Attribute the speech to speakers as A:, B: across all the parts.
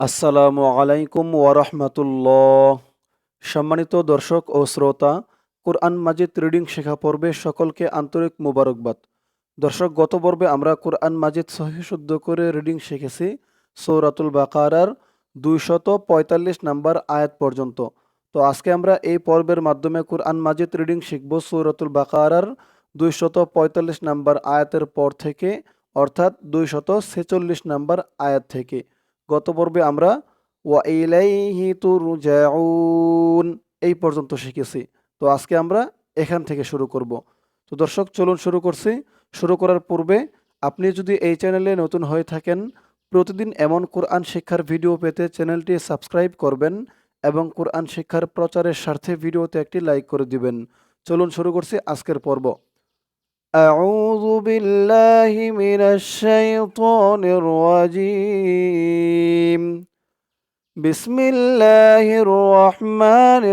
A: আসসালামু আলাইকুম ওয়ারহমতুল্লাহ সম্মানিত দর্শক ও শ্রোতা, কোরআন মাজিদ রিডিং শেখা পর্বে সকলকে আন্তরিক মুবারকবাদ। দর্শক, গত পর্বে আমরা কোরআন মাজিদ সহি শুদ্ধ করে রিডিং শিখেছি সৌরাতুল বাকারার দুইশত পঁয়তাল্লিশ নাম্বার আয়াত পর্যন্ত। তো আজকে আমরা এই পর্বের মাধ্যমে কোরআন মাজিদ রিডিং শিখব সৌরাতুল বাকারার দুইশত পঁয়তাল্লিশ নাম্বার আয়াতের পর থেকে, অর্থাৎ দুইশত ছেচল্লিশ নাম্বার আয়াত থেকে। গত পর্বে আমরা এই পর্যন্ত শিখেছি। তো আজকে আমরা এখান থেকে শুরু করব। তো দর্শক, চলুন শুরু করছি। শুরু করার পূর্বে আপনি যদি এই চ্যানেলে নতুন হয়ে থাকেন, প্রতিদিন এমন কোরআন শিক্ষার ভিডিও পেতে চ্যানেলটি সাবস্ক্রাইব করবেন এবং কোরআন শিক্ষার প্রচারের স্বার্থে ভিডিওতে একটি লাইক করে দিবেন। চলুন শুরু করছি আজকের পর্ব। أعوذ بالله من الشيطان الرجيم. بسم الله الرحمن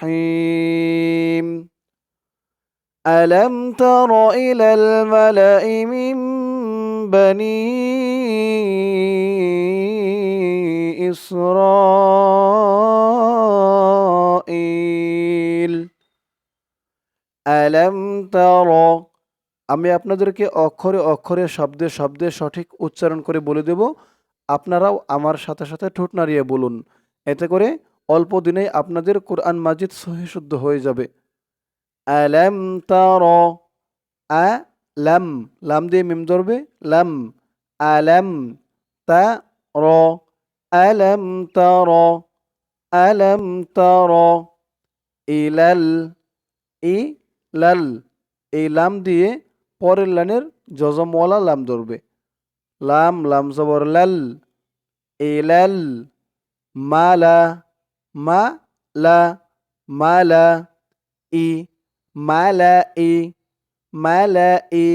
A: الرحيم. ألم تر إلى الملأ من بني إسرائيل؟ ألم تر আমি আপনাদেরকে অক্ষরে অক্ষরে, শব্দে শব্দে সঠিক উচ্চারণ করে বলে দেব। আপনারাও আমার সাথে সাথে ঠোঁট নাড়িয়ে বলুন। এতে করে অল্প দিনেই আপনাদের কোরআন মাজিদ সহিশুদ্ধ হয়ে যাবে। আলাম তার, আ, লাম লাম দিয়ে মিম ধরবে। লাম, আলাম তা, র, আলাম তার আলাম তার ইলাল, ই, লাল, এই লাম দিয়ে পরের লাইনের জজমওয়ালা লাম ধরবে লাম লাম জবর লাল এলাল মালা মা লা মালা ই মালা ই মালা ই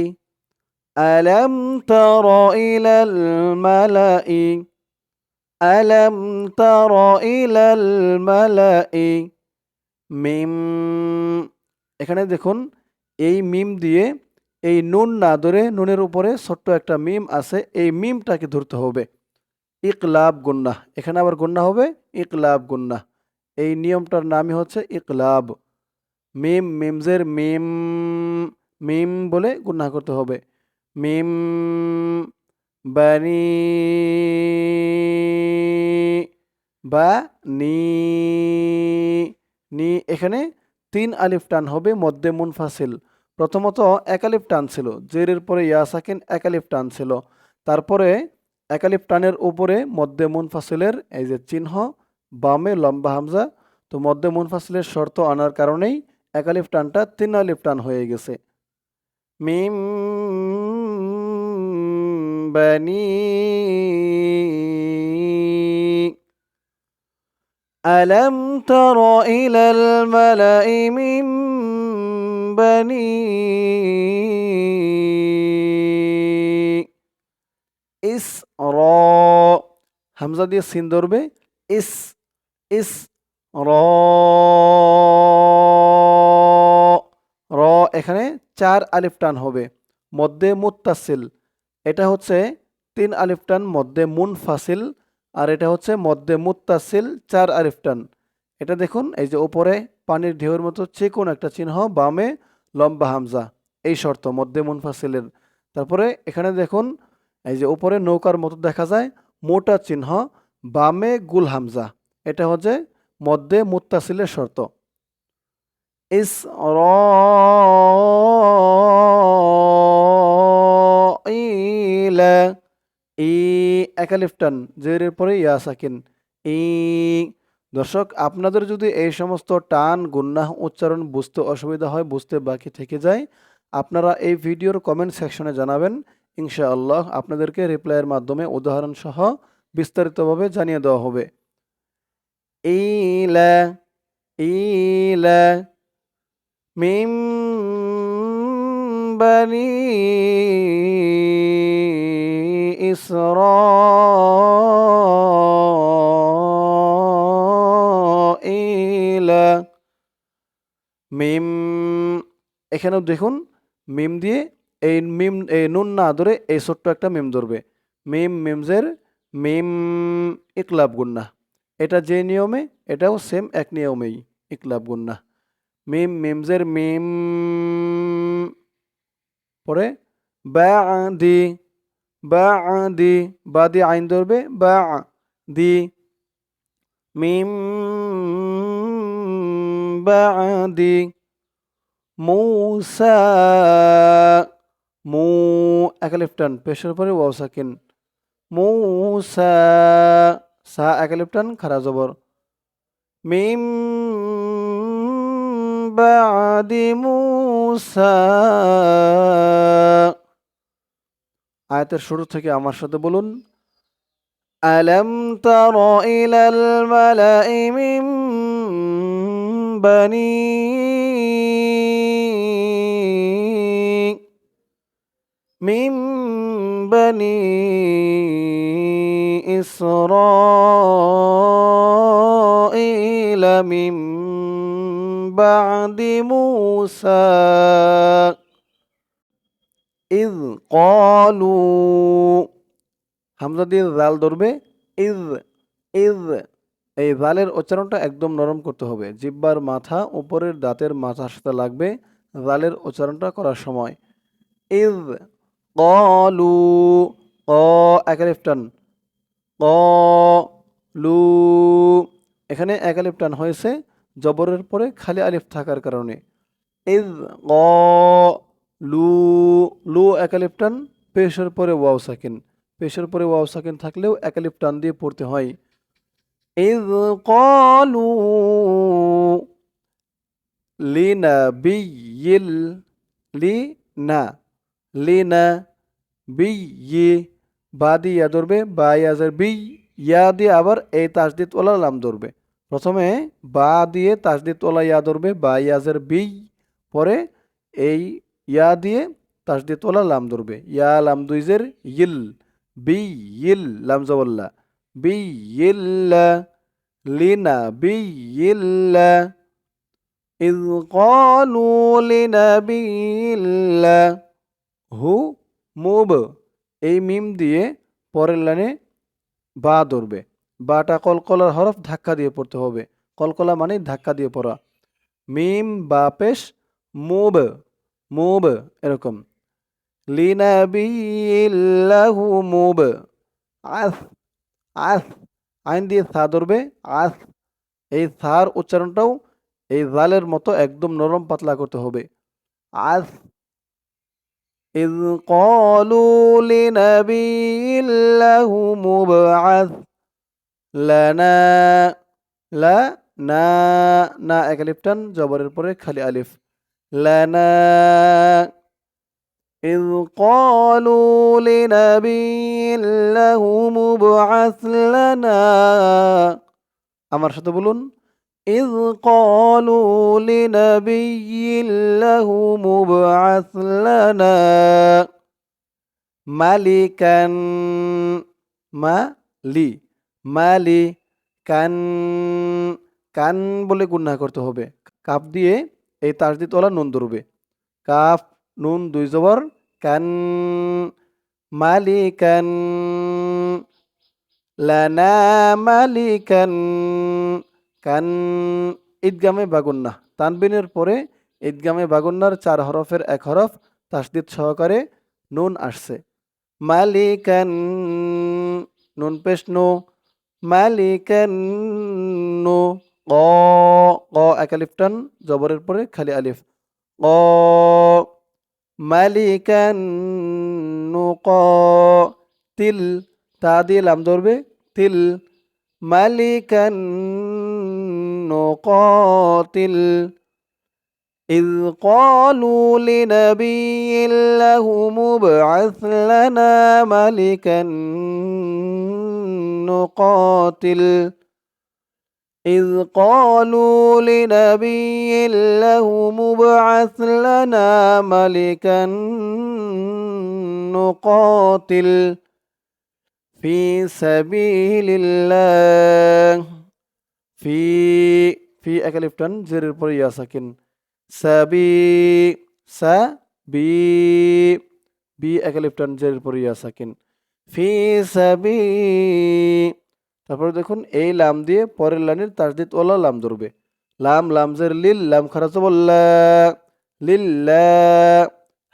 A: ألم تر إلى الملأ ألم تر إلى الملأ মিম এখানে দেখুন এই মিম দিয়ে এই নুন না ধরে নুনের উপরে ছোট্ট একটা মিম আছে, এই মিমটাকে ধরতে হবে। ইকলাব গুন্না এখানে আবার গুন্না হবে? ইকলাব গুন্না এই নিয়মটার নামই হচ্ছে ইকলাব। মিম, মিমজের মিম মিম বলে গুন্না করতে হবে। মিম, বানি বা নি নি। এখানে তিন আলিফ টান হবে মধ্যে মুনফাসিল। প্রথমত একালিফ টান ছিল জেরের পরে ইয়া সাকিন একালিফ টান ছিল তারপরে একালিফ টানের উপরে মধ্যে মুনফাসিলের এই যে চিহ্ন বামে লম্বা হামজা তো মধ্যে মুনফাসিলের শর্ত আনার কারণেই একালিফ টানটা তিন আলিফ টান হয়ে গেছে মিম বানি ألم تر إلى الملأ من بني إسراء হামজা দিয়ে সিন ধরবে ইস ইস র র এখানে চার আলিফ টান হবে মধ্যে মুত্তাসিল এটা হচ্ছে তিন আলিফ টান মধ্যে মুনফাসিল আর এটা হচ্ছে মধ্যে মুত্তাসিল চার আলিফ টান এটা দেখুন এই যে উপরে পানির ঢেউয়ের মতো চিকন একটা চিহ্ন বামে লম্বা হামজা, এই শর্ত, মধ্যে মুনফাসিলের। তারপরে এখানে দেখুন, এই যে উপরে নৌকার মতো দেখা যায়, মোটা চিহ্ন, বামে গুল হামজা। এটা হচ্ছে মধ্যে মুত্তাসিলের শর্ত। ইস র, ই একালিফটান জেরের পরে ইয়া সাকিন, ই দর্শক, আপনাদের যদি এই সমস্ত টান, গুন্নাহ, উচ্চারণ বুঝতে অসুবিধা হয়, বুঝতে বাকি থেকে যায়, আপনারা এই ভিডিওর কমেন্ট সেকশনে জানাবেন। ইনশাআল্লাহ আপনাদেরকে রিপ্লাইয়ের মাধ্যমে উদাহরণ সহ বিস্তারিতভাবে জানিয়ে দেওয়া হবে। ইলা মিম বানি ইসরাঈল মিম, এখানেও দেখুন, মিম দিয়ে এই মিম, এই নুন না ধরে এই ছোট্ট একটা মিম ধরবে। মিম মিমজের, মিম ইকলাব গুন্না। এটা যে নিয়মে, এটাও সেম এক নিয়মেই ইকলাব গুন্না। মিম মিমজের, মিম পরে বা দি বা দি বা দি আইন ধরবে বা দি মিম বা দি মৌসা মু একালিফটান পেশের পরে ওয়াও সাকিন মৌসা সা একালিফটান খারা জবর মিম বাদি মুসা আয়াতের শুরু থেকে আমার সাথে বলুন ألم تر إلى الملأ من بني من بني إسرائيل من بعد موسى إذ قالوا হামজা দিয়ে জাল ধরবে ইজ ইজ এই জালের উচ্চারণটা একদম নরম করতে হবে। জিব্বার মাথা উপরের দাঁতের মাথার সাথে লাগবে জালের উচ্চারণটা করার সময়। ইজ কলু ক একালিফটান ক লু এখানে একালিফটান হয়েছে, জবরের পরে খালি আলিফ থাকার কারণে। ইজ ক লু লু একালিফটান পেশের পরে ওয়াও সাকিন। পেশের পরে ওয়াও সাকিন থাকলেও একালিফ টান দিয়ে পড়তে হয়। ইজ কলু লিনা বিল লি না লিনা বি ই বা দিয়ে ইয়া ধরবে, বা ইয়াজের বি ইয়া দিয়ে আবার এই তাসদিদ ওলা লাম ধরবে। প্রথমে বা দিয়ে তাসদিদ ওলা ইয়া ধরবে, বা ইয়াজের বি, পরে এই ইয়া দিয়ে তাসদিদ ওলা লাম ধরবে। ইয়া লাম দুইজের ইল বিল লাম জবল্লা। বিল্লা লিনা বিল্লা إذ قالوا لنبي الله হু মুব এই মিম দিয়ে পরের লাইনে বা ধরবে বাটা কলকলার হরফ ধাক্কা দিয়ে পড়তে হবে কলকলা মানে ধাক্কা দিয়ে পড়া মিম বা পেশ মুব মুব এরকম লিনাবিল্লাহু মুব আস আস আইন দিয়ে সা ধরবে আস এই সার উচ্চারণটাও এই জালের মতো একদম নরম পাতলা করতে হবে আস إذ قالوا لنبي له مبعث لنا لا না না এক আলিফটান জবরের পরে খালি আলিফ লানা إذ قالوا لنبي له مبعث لنا আমার সাথে বলুন إذ قالوا لنبي له مبعث لنا ملكا মালি মালি কান কান বলে গুন্না করতে হবে কাপ দিয়ে এই তাসদিদ ওলা নুন ধরবে কাফ নুন দুই জবর, কান মালিকান, লানা মালিকান, কান ঈদগামে বাগুন্না তানবিনের পরে ঈদগামে বাগুন্নার চার হরফের এক হরফ তাসদিদ সহকারে নুন আসছে। মালিকান, নুন পেশ নো। মালিকান নো। ক ক এক আলিফ টান, জবরের পরে খালি আলিফ। ক মালিকান নু ক তিল তা দিয়ে লাম ধরবে তিল মালিকান نقاتل إذ قالوا لنبي له مبعث لنا ملكا نقاتل إذ قالوا لنبي له مبعث لنا ملكا نقاتل في سبيل الله في في أكلفتن زر بريا ساكن سبي سبي بي أكلفتن زر بريا ساكن في سبي তারপরে দেখুন, এই লাম দিয়ে পরের লাইনের তাসদিদ ওলা লাম ধরবে। লাম লামজের লিল, লাম খারাজ বললা লিল্লা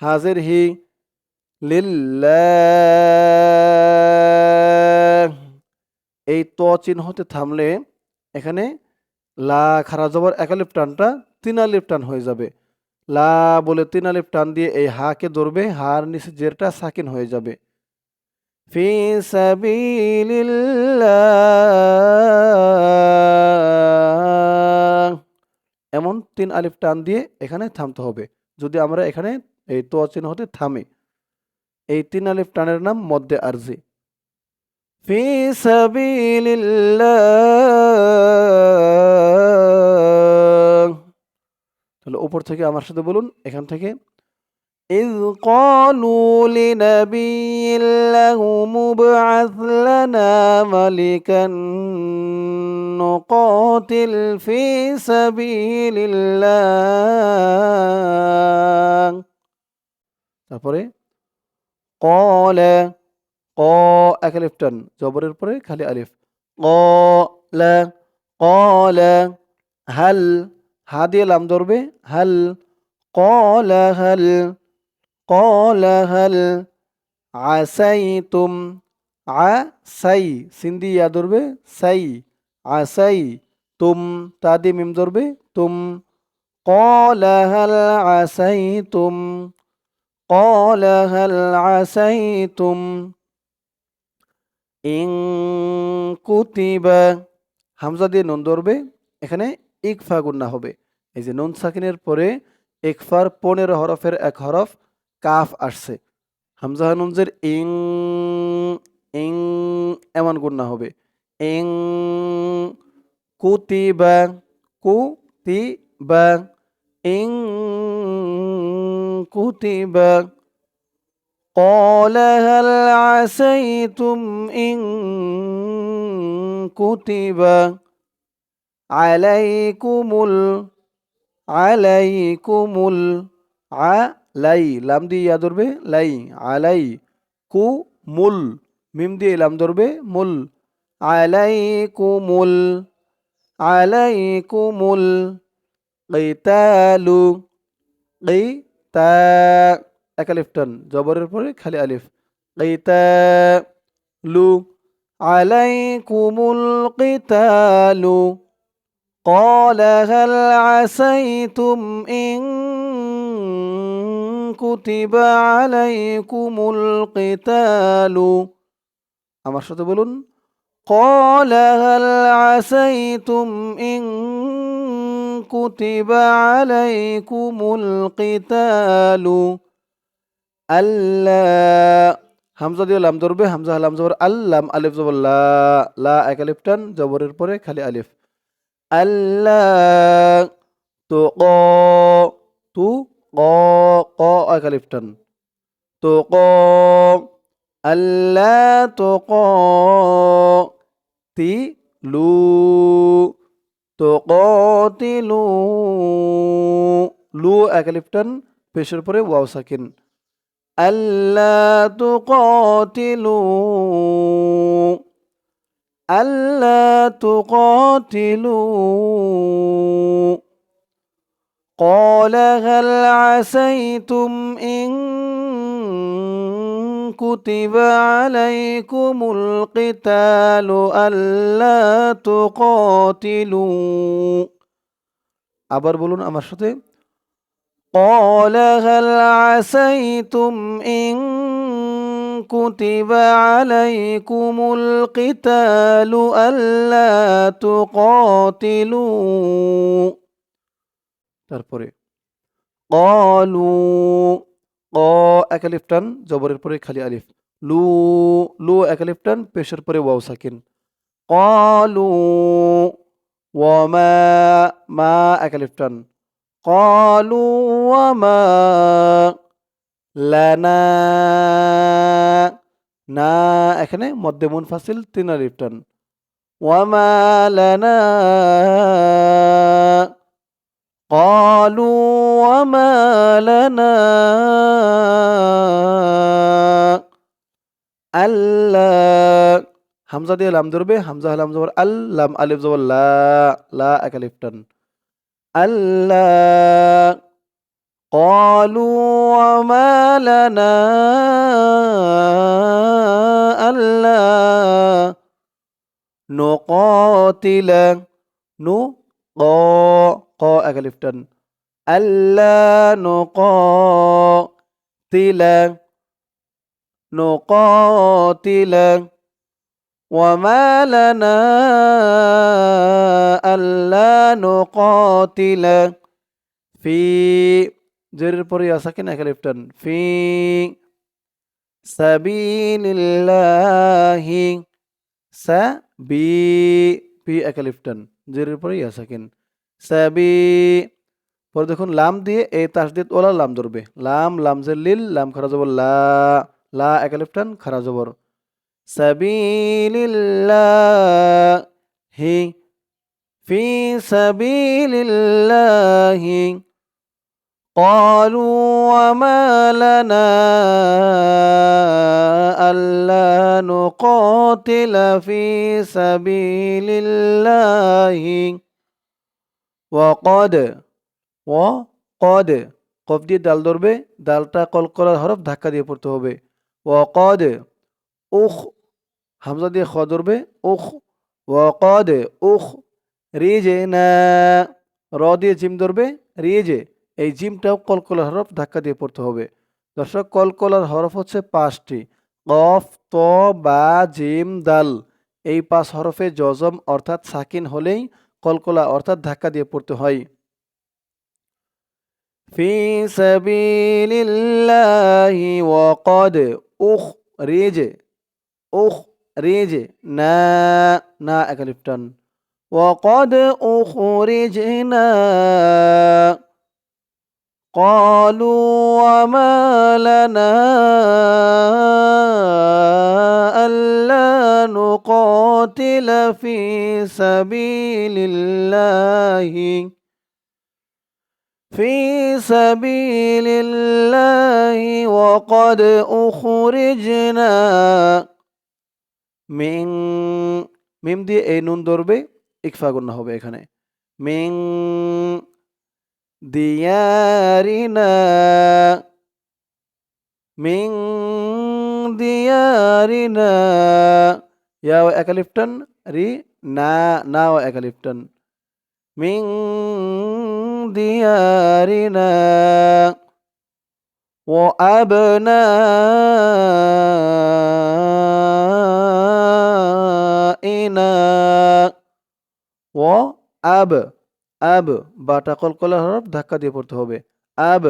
A: হাজের হি লিল্লাহ এই ত চিহ্নতে থামলে এখানে লা, খারা জবর একালিপ টানটা তিন আলিপ টান হয়ে যাবে। লা বলে তিন আলিপ টান দিয়ে এই হাকে ধরবে, হার নিচে জেরটা সাকিন হয়ে যাবে। ফি সাবিলিল্লাহ। এমন তিন আলিফ টান দিয়ে এখানে থামতে হবে। যদি আমরা এখানে এই তো চিহ্ন হতে থামি, এই তিন আলিফ টানের নাম মধ্যে আরজি। ফি সাবিলিল্লাহ। তাহলে উপর থেকে আমার সাথে বলুন, এখান থেকে إذ قالوا لنبي له مبعث لنا ملكا نقاتل في سبيل الله তারপরে قال ক এক আলিফ টান জবরের পরে খালি আলিফ قال قال هل হা দিয়ে লাম ধরবে هل قال هل قال هل عسيتم عسي সিন্ধি ইয়া ধরবে সাই আসাই তুম তা দিয়ে মিম ধরবে তুম قال هل عسيتم قال هل عسيتم ইং কুতিবা হামজা দিয়ে নুন ধরবে এখানে ইকফা গুন্না হবে এই যে নুন সাকিনের পরে ইকফার পনেরো হরফের এক হরফ কাফ আসছে হামজা নুনজের ইং ইং এমন গুন্না হবে ইং কুতিবা কুতিবা ইং কুতিবা قال هل عسيتم إن كتب عليكم ال عليكم ال আলাই লাম দিয়ে ইয়া ধরবে লাই আলাই কু মুল মিম দিয়ে লাম ধরবে মুল আলাই কুমুল আলাই কুমুল কিতালু কিতা এক আলিফ টান জবরের পরে খালি আলিফ কিতালু আলাইকুমুল কিতালু قال هل عسيتم إن كتب عليكم القتال আমার সাথে বলুন قال هل عسيتم إن كتب عليكم القتال ألا হামজা দিয়ে লাম ধরবে হামজা লাম জবর আল্লাম আলিফ জবর লা লা এক আলিফ টান জবরের পরে খালি আলিফ আল্লাহ তো ক তু ক ক একালিফটান তো ক, আল্লা তো ক, তি লু। তো ক, তি লু। লু একালিফটান পেশের পরে ওয়াও সাকিন। আল্লাহ তো ক, তি লু। আল্লাহ তো ক, তি লু। قال هل عسيتم إن كتب عليكم القتال ألا تقاتلوا আবার বলুন আমার সাথে قال هل عسيتم إن كتب عليكم القتال ألا تقاتلوا তারপরে, কলু ক একালিফ টান, জবরের পরে খালি আলিফ। লু লু একালিফ টান, পেশের পরে ওয়াও সাকিন। কলু ওয়ামা, মা একালিফ টান। কলু ওয়ামা, লানা, না, এখানে মধ্যে মন ফাসিল, তিন আলিফ টান। ওয়ামা, লানা قالوا وما لنا আল্লাহ হামজা দিয়ে লাম ধরবে হামজা লাম জবর আল লাম আলিফ জবর লা লা এক আলিফ টান আল্লাহ قالوا وما لنا ألا نقاتل نو ق এক আলিফ টান ألا نقاتل نقاتل وما لنا ألا نقاتل في জেরের পরে আসাকিন এক আলিফ টান ফি সাবিলিল্লাহি সাবি পি এক আলিফ টান জেরের পরে আসাকিন সাবি পরে দেখুন লাম দিয়ে এই তাসদিদ ওলা লাম ধরবে লাম লাম জের লিল লাম খারা জবর লা লা এক আলিফ টান খারা জবর সাবিলিল্লাহি ফি সাবিলিল্লাহি قالوا وما لنا ألا نقاتل في سبيل الله ওয়াকদ ও কদ কফ দিয়ে ডাল ধরবে, ডালটা কল করার হরফ ধাক্কা দিয়ে পড়তে হবে। ওয়াকদ, উখ, হামজা দিয়ে খ ধরবে, উখ, ওয়াকদ, উখ, রিজে না, র দিয়ে জিম ধরবে, রিজে, এই জিমটাও কলকলার হরফ ধাক্কা দিয়ে পড়তে হবে। দর্শক কলকলার হরফ হচ্ছে পাঁচটি, কফ, ত, বা, জিম, দাল। এই পাঁচ হরফে জজম অর্থাৎ সাকিন হলেই কলকলা অর্থাৎ ধাক্কা দিয়ে পড়তে হয়। ফি সাবিলিল্লাহি ওয়াকাদ উখ রেজে উখ রেজে, না না ওয়াকাদ উখরিজনা قالوا وما لنا ألا نقاتل في سبيل الله في سبيل الله وقد أخرجنا من মিম দিয়ে এই নুন ধরবে ইকফা গুন্না হবে এখানে মিং ديارنا من ديارنا يا وأكلفتن ري نا نا وأكلفتن من ديارنا وأبنائنا وأب আব বাটা কলকলা হরফ ধাক্কা দিয়ে পড়তে হবে আব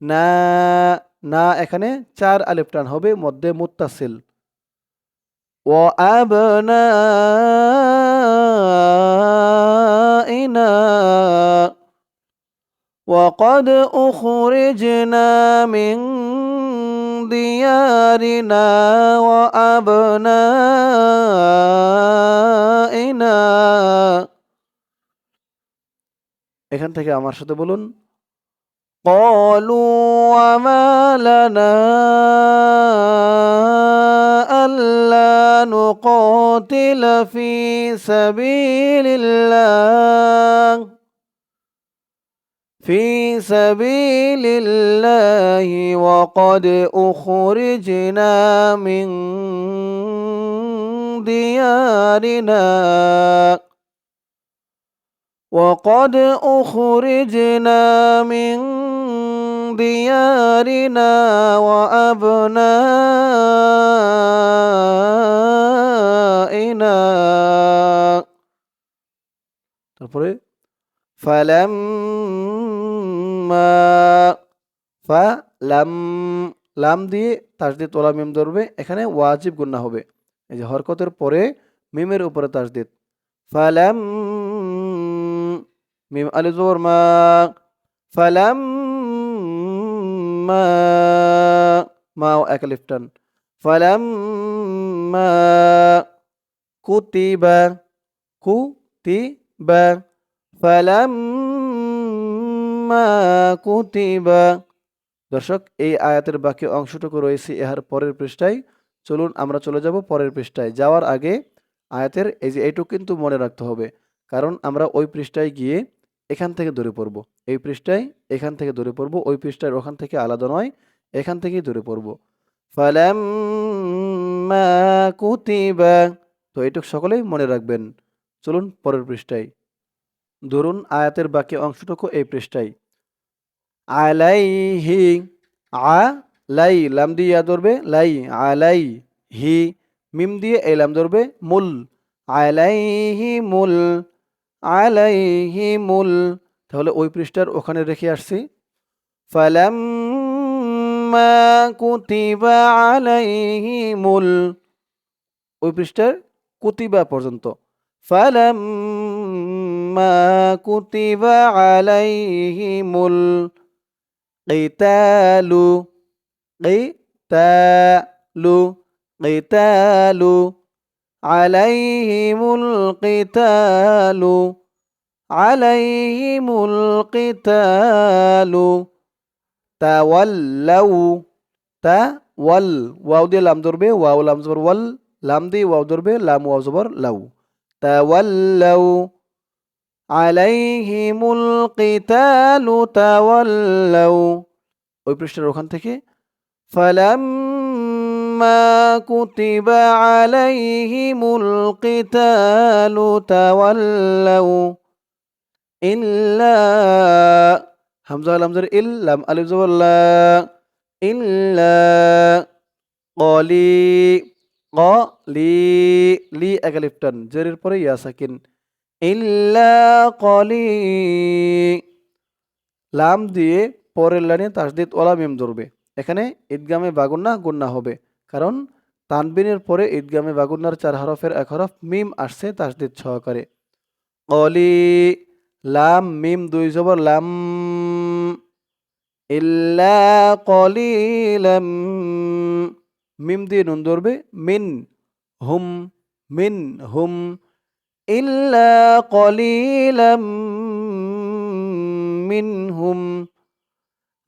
A: না না এখানে চার আলিফ টান হবে মধ্যে মুত্তাসিল ও আব না ইনা وقد أخرجنا من ديارنا وأبنائنا এখান থেকে আমার সাথে বলুন قالوا وما لنا ألا نقاتل في سبيل الله في سبيل الله وقد أخرجنا من ديارنا وقد أخرجنا من ديارنا وأبنائنا তারপরে ফালাম্মা ফালাম লাম দিয়ে তাসদিদ ওলা মিম ধরবে এখানে ওয়াজিব গুন্না হবে এই যে হরকতের পরে মিমের উপরে তাসদিদ ফালাম মিম আলি জবর মা ফালাম মা মা এক লিফটান ফালাম মা কুতিবা কুতিবা ফালাম মা কুতিবা দর্শক, এই আয়াতের বাকি অংশটুকু রয়েছে ইহার পরের পৃষ্ঠায়। চলুন আমরা চলে যাব পরের পৃষ্ঠায়। যাওয়ার আগে আয়াতের, এই যে এইটুকু কিন্তু মনে রাখতে হবে। কারণ আমরা ওই পৃষ্ঠায় গিয়ে এখান থেকে দূরে পড়ব। এই পৃষ্ঠায় এখান থেকে দূরে পড়ব, ওই পৃষ্ঠার ওখান থেকে আলাদা নয়, এখান থেকেই ধরে পড়ব। ফালাম্মা কুতিবা। তো এইটুকু সকলেই মনে রাখবেন। চলুন পরের পৃষ্ঠায়। ধরুন আয়াতের বাকি অংশটুকু এই পৃষ্ঠায়। আলাইহি, আ, লাই, লাম দিয়ে ইয়া ধরবে, লাই আলাই হি মিম দিয়ে এই লাম ধরবে, মুল, আলাইহি মুল। আলাইহি মুল তাহলে ওই পৃষ্ঠার ওখানে রেখে আসছি। ফালাম্মা কুতিবা আলাইহিমুল, ওই পৃষ্ঠার কুতিবা পর্যন্ত। ফালাম্মা কুতিবা আলাইহিমুল কিতালু। আলাইহিমুল কিতালু আলাইহিমুল কিতালু, তাওয়াল্লাউ, তাওয়াল, ওয়াও দিয়ে লাম ধরবে, ওয়াও লাম জবর, ওয়াল, লাম দিয়ে ওয়াও ধরবে, লাম, ওয়াও জবর, লাউ। তাওয়াল্লাউ, আলাইহিমুল কিতালু, তাওয়াল্লাউ। ওই পৃষ্ঠার ওখান থেকে ফালাম্মা কিতালু তাওয়াল্লাউ ইল্লা হামজা লামজার ইল লাম আলিফ জবর লা ইল্লা কলি কলি লি এক আলিফ টান জেরের পরে ইয়া সাকিন ইল্লা কলি লাম দিয়ে পরের লাইনে তাসদিদ ওলা মিম ধরবে এখানে ঈদগামে বাগুন্না গুন্না হবে। কারণ তানবিনের পরে ঈদগামে বাগুন্নার চার হরফের এক হরফ মিম আসছে তাসদিদ সহকারে। কলি লাম, মিম দুই জবর, লাম, ইল্লা মিম দিয়ে নুন ধরবে, মিন, হুম মিন, হুম, ইল্লা কলিলাম মিনহুম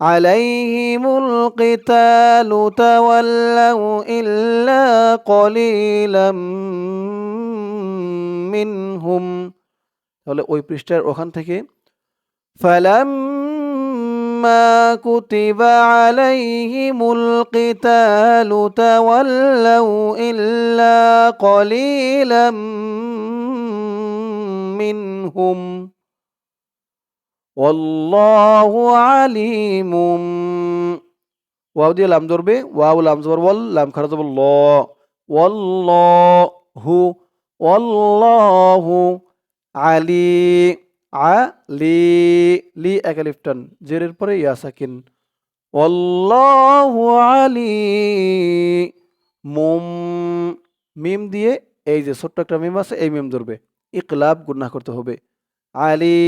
A: عليهم القتال تولوا إلا قليلا منهم তাহলে ওই পৃষ্ঠার ওখান থেকে ফালাম্মা কুতিবা আলাইহিমুল কিতালু তাওয়াল্লাউ ইল্লা কলিলাম মিনহুম দিয়ে লাম ধরবে, ওয়াও, লাম জবর ওয়াল, লাম খারা জবর ল। ওয়াল্লাহু ওয়াল্লাহু আলি আলি, লি, এক আলিফ টান। জেরের পরে ইয়া সাকিন। ওয়াল্লাহু আলি মুম মিম দিয়ে এই যে ছোট্ট একটা মিম আছে, এই মিম ধরবে। ইকলাব গুন্না করতে হবে। আলি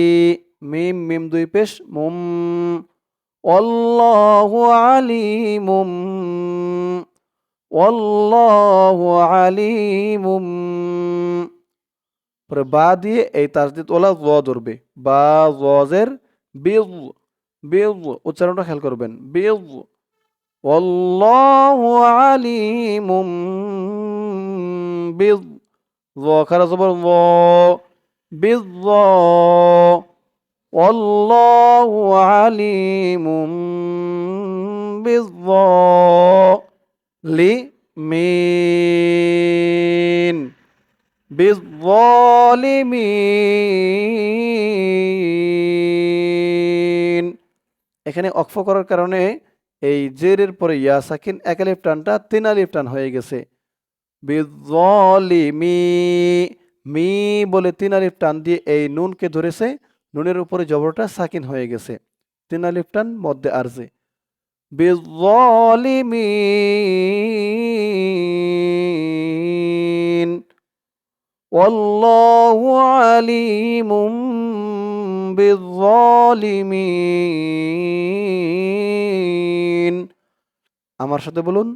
A: মিম মিম দুই পেশ, মুম। অল্লাহু আলিমুম। অল্লাহু আলিমুম। পরে বা দিয়ে এই তাসদিদ ওলা জ ধরবে। বা জের বিজ বিজ, উচ্চারণটা খেয়াল করবেন। বিজ। অল্লাহু আলিমুম। বিজ। জ, খারা জবর জ। বিজ। والله عليم بالظالمين بالظالمين এখানে অক্ফ করার কারণে এই জেরের পরে ইয়া সাকিন এক আলিফ টানটা তিন আলিফ টান হয়ে গেছে বিজলিমি মি বলে তিন আলিফ টান দিয়ে এই নুনকে ধরেছে নুনের উপরে জবরটা সাকিন হয়ে গেছে তিন আলিফ টান মধ্যে আরজে বিজ্জলিমিন والله عليم بالظالمين আমার সাথে বলুন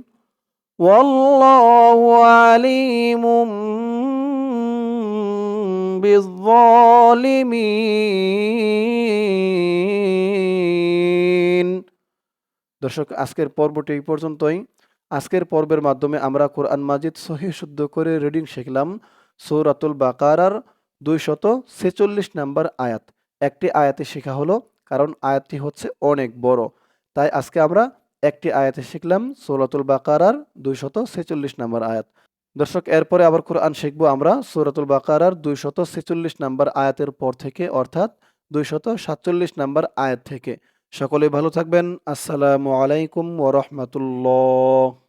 A: والله عليم বিজ্জালিমিন দর্শক, আজকের পর্বটি এই পর্যন্তই। আজকের পর্বের মাধ্যমে আমরা কোরআন মাজিদ সহি শুদ্ধ করে রিডিং শিখলাম। সৌরাতুল বাকারার দুইশত ছেচল্লিশ নাম্বার আয়াত। একটি আয়াতে শেখা হলো, কারণ আয়াতটি হচ্ছে অনেক বড়। তাই আজকে আমরা একটি আয়াতে শিখলাম সৌরাতুল বাকারার দুইশত ছেচল্লিশ নাম্বার আয়াত। দর্শক, এরপরে আবার কোরআন শিখব আমরা। সুরাতুল বাকারার দুইশত ছেচল্লিশ নাম্বার আয়াতের পর থেকে, অর্থাৎ দুইশত সাতচল্লিশ নাম্বার আয়াত থেকে। সকলে ভালো থাকবেন। আসসালামু আলাইকুম ওরহমতুল্লাহ